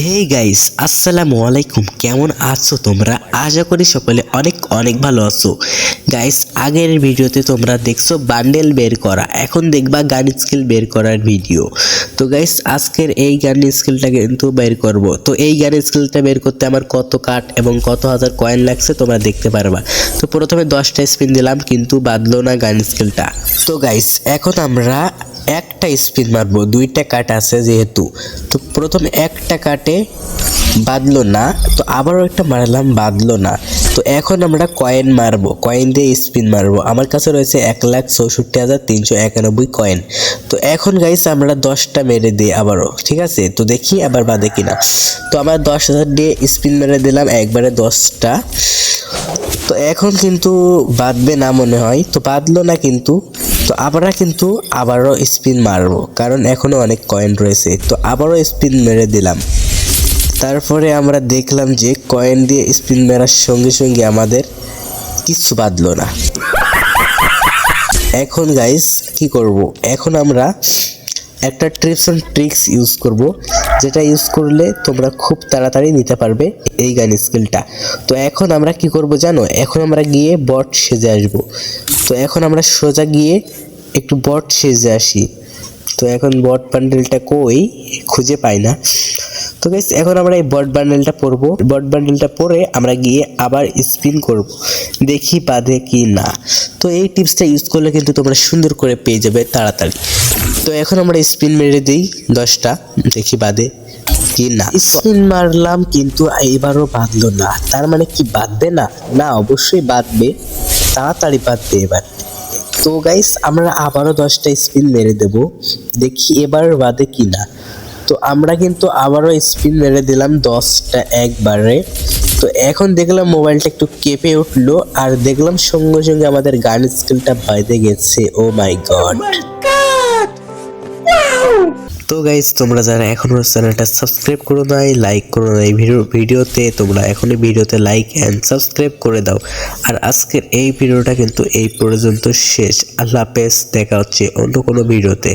এই গাইস আসসালামু আলাইকুম। কেমন আছো তোমরা? আশা করি সকলে অনেক অনেক ভালো আছো। গাইস আগের ভিডিওতে তোমরা দেখছ বান্ডেল বের করা। এখন দেখবা গান স্কিল বের করার ভিডিও তো গাইস আজকের এই গান স্কিলটা কিন্তু বের করব। তো এই গান স্কিলটা বের করতে আমার কত কাট এবং কত হাজার কয়েন লাগছে তোমরা দেখতে পারবা। তো প্রথমে দশটা স্পিন দিলাম, কিন্তু বাদলো না গান স্কিলটা তো গাইস এখন আমরা একটা স্পিন মারবো দুইটা কাট আছে যেহেতু। তো প্রথম একটা কাটে বাদলো না, তো আবারও একটা মারলাম বাদলো না। তো এখন আমরা কয়েন মারবো কয়েন দিয়ে স্পিন মারবো। আমার কাছে রয়েছে এক লাখ চৌষট্টি হাজার তিনশো একানব্বই কয়েন তো এখন গাইস আমরা দশটা মেরে দিই আবারও, ঠিক আছে? তো দেখি আবার বাদে কিনা। তো আমরা দশ হাজার দিয়ে স্পিন মেরে দিলাম, একবারে দশটা। তো এখন কিন্তু বাঁধবে না মনে হয়। তো বাঁধলো না কিন্তু। তো আমরা কিন্তু আবারও স্পিন মারবো, কারণ এখনও অনেক কয়েন রয়েছে। তো আবারও স্পিন মেরে দিলাম। তারপরে আমরা দেখলাম যে কয়েন দিয়ে স্পিন মেরার সঙ্গে সঙ্গে আমাদের কিছু বাঁধলো না। এখন গাইস কি করব? এখন আমরা একটা ট্রিপস অ্যান্ড ট্রিক্স ইউজ করব, যেটা ইউজ করলে তোমরা খুব তাড়াতাড়ি নিতে পারবে এই গান স্কিলটা তো এখন আমরা কি করব জানো? এখন আমরা গিয়ে বট সেজে আসব। তো এখন আমরা সোজা গিয়ে একটু বট সেজে আসি। তো এখন বট প্যান্ডেলটা কই? খুঁজে পাই না। তো গাইস এখন আমরা এই বট বান্ডেলটা পরবো বট বান্ডেলটা পরে আমরা গিয়ে আবার স্পিন করব, দেখি বাদে কি না। তো এই টিপসটা ইউজ করলে কিন্তু তোমরা সুন্দর করে পেয়ে যাবে তাড়াতাড়ি। তো এখন আমরা স্পিন মেরে দিই দশটা, দেখি বাদে কি না। স্পিন মারলাম কিন্তু এবারও বাঁধলো না। তার মানে কি বাঁধবে না? না, অবশ্যই বাঁধবে। তাড়াতাড়ি বাঁধবে এবার। তো গাইস আমরা আবারও দশটা স্পিন মেরে দেব। দেখি এবার বাদে কি না। তো আমরা কিন্তু আবারও স্পিন মেরে দিলাম দশটা একবারে। তো এখন দেখলাম মোবাইলটা একটু কেঁপে উঠল আর দেখলাম সঙ্গে সঙ্গে আমাদের গান স্কিলটা বাইরে গেছে। ও মাই গড তো গাইজ তোমরা যারা এখনও চ্যানেলটা সাবস্ক্রাইব করো নাই লাইক করো নাই ভিডিও ভিডিওতে তোমরা এখনই ভিডিওতে লাইক অ্যান্ড সাবস্ক্রাইব করে দাও। আর আজকের এই ভিডিওটা কিন্তু এই পর্যন্ত শেষ। আল্লাহ হাফেজ দেখা হচ্ছে অন্য কোনো ভিডিওতে।